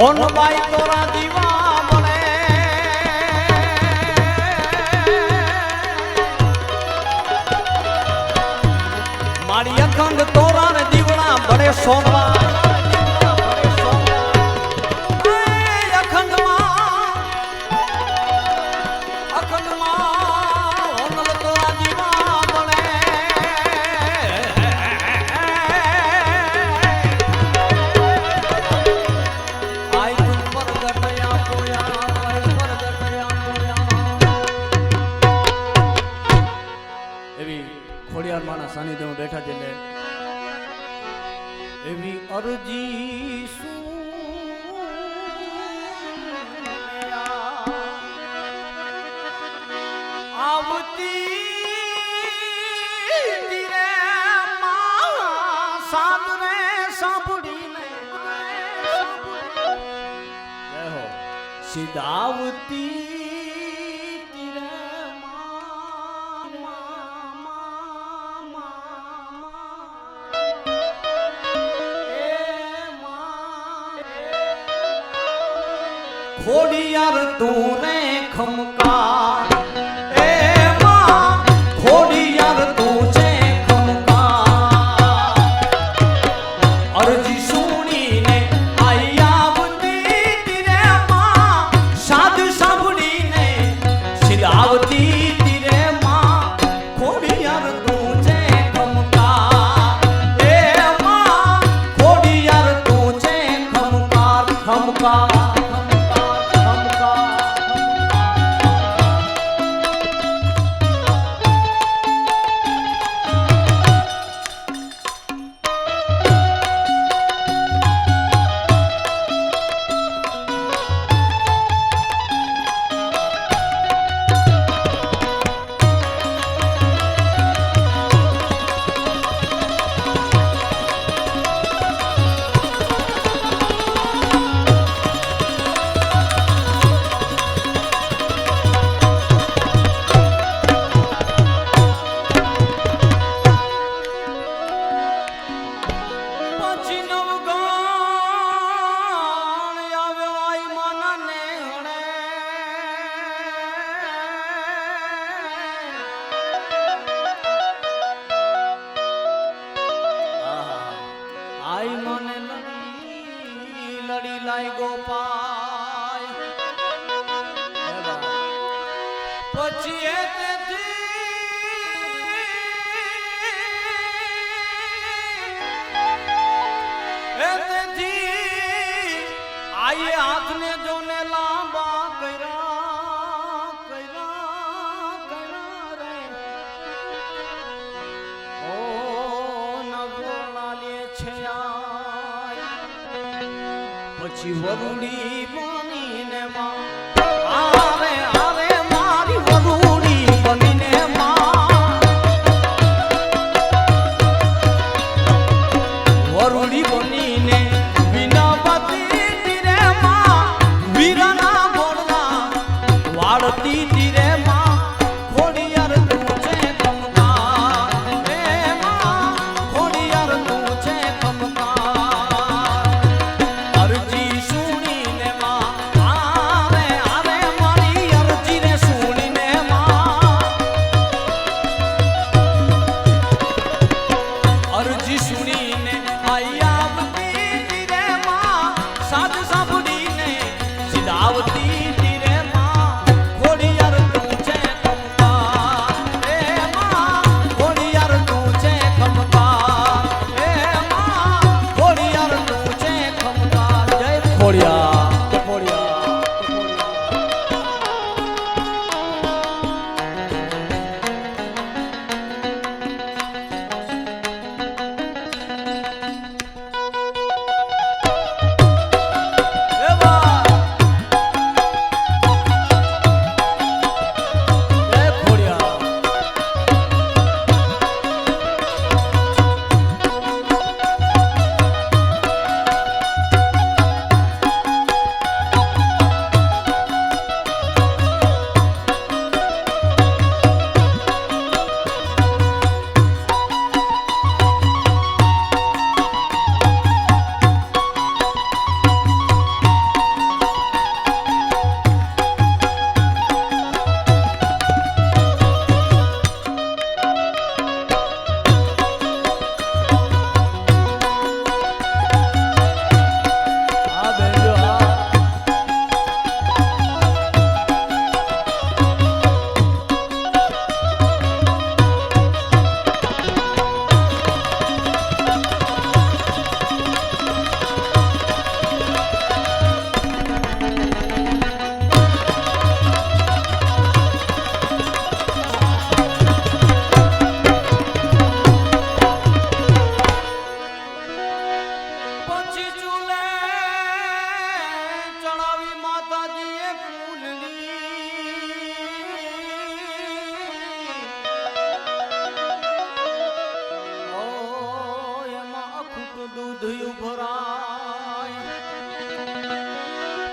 ધનબાઈ તોરા દીવા મળે મારી અખંડ તોરા ને દીવડા બળે સોનવા સિદાવતી ખોડિયાર તું ને ખમકાર ತಾಯಿಯ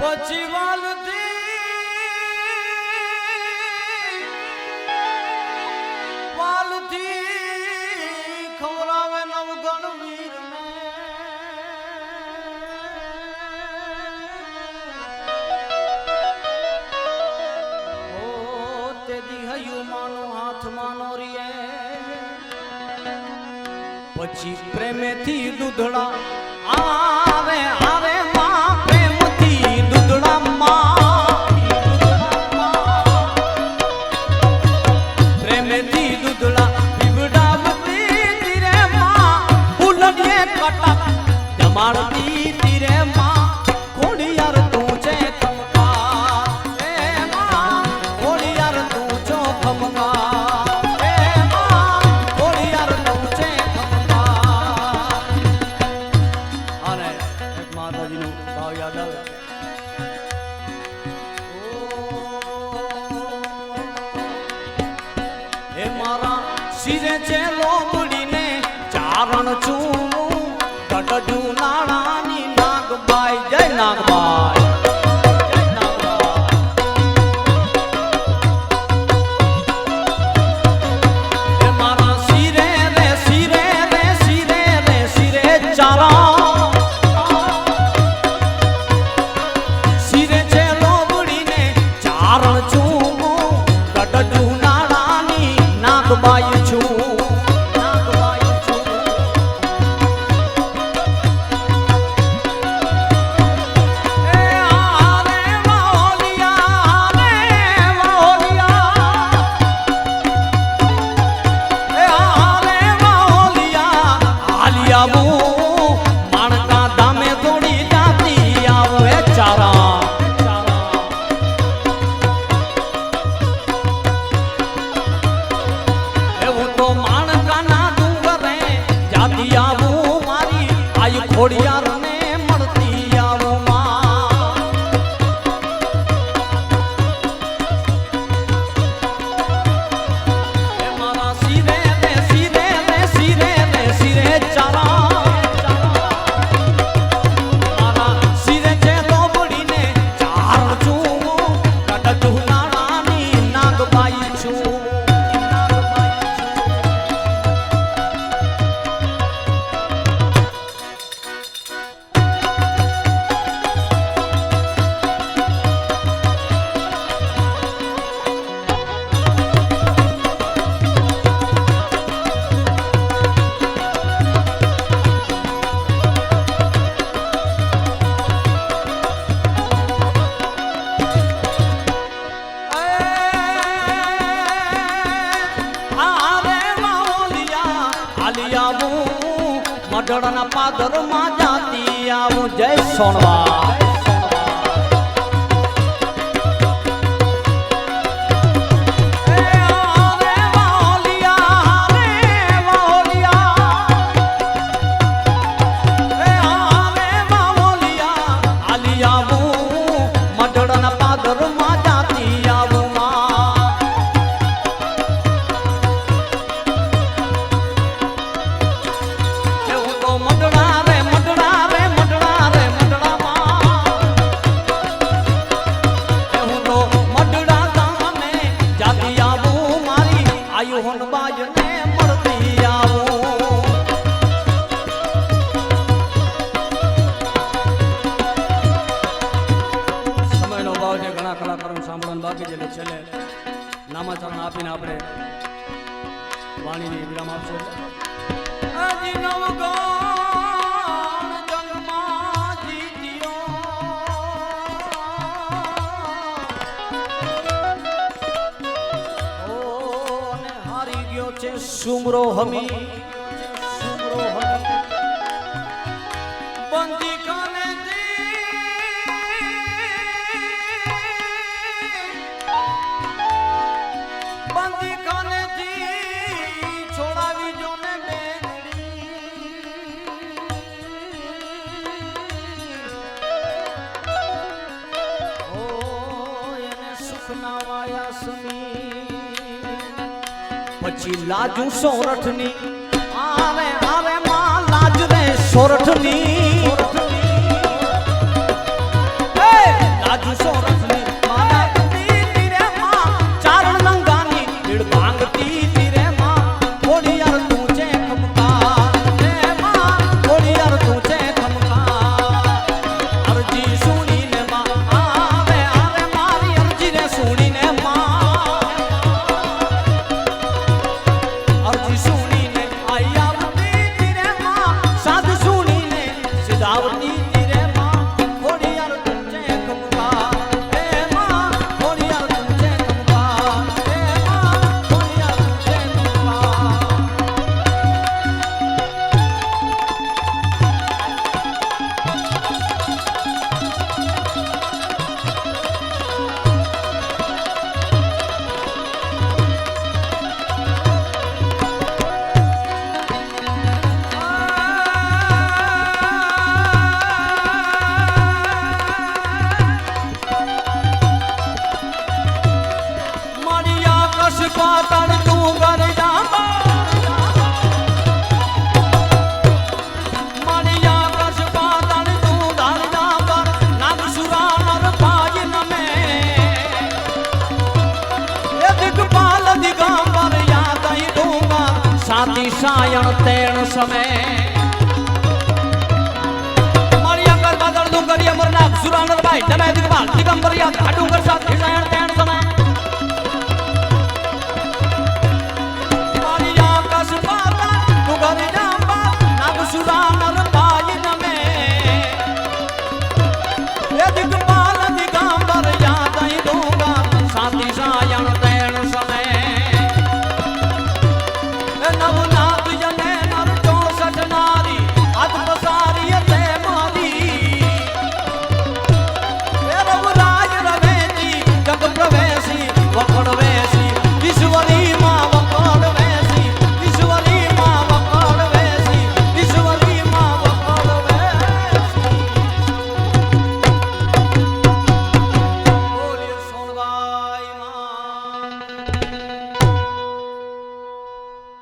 પછી વાલથી વાલથી ખવડાવે નવગણ વીર ઓ, તે દિહયું માનો હાથ માનો રીએ. પછી પ્રેમેથી દૂધડા આ ખોડિયાર પાટણના પાદરમાં જાતી આવું જય સોણવા ગયો છે સુમરો હમી. સુમરો હમી બંદી છોડાવી જો ને બેનડી. ઓ, એને સુખ ના વાયા સમી. પછી લાજુ સોરઠની આવે આવે માં લાજ રે સોરઠની. લાજુ સોરઠની. પુષ્પાતન તું ગરડામાં. સાતી સાયણ તેણ સમય મારી આગળ આગળ તું કરી અમરનાથ સુરાનર ભાઈ તમે દિગપાલ દિગંબર યાદ ઘાટું કરતા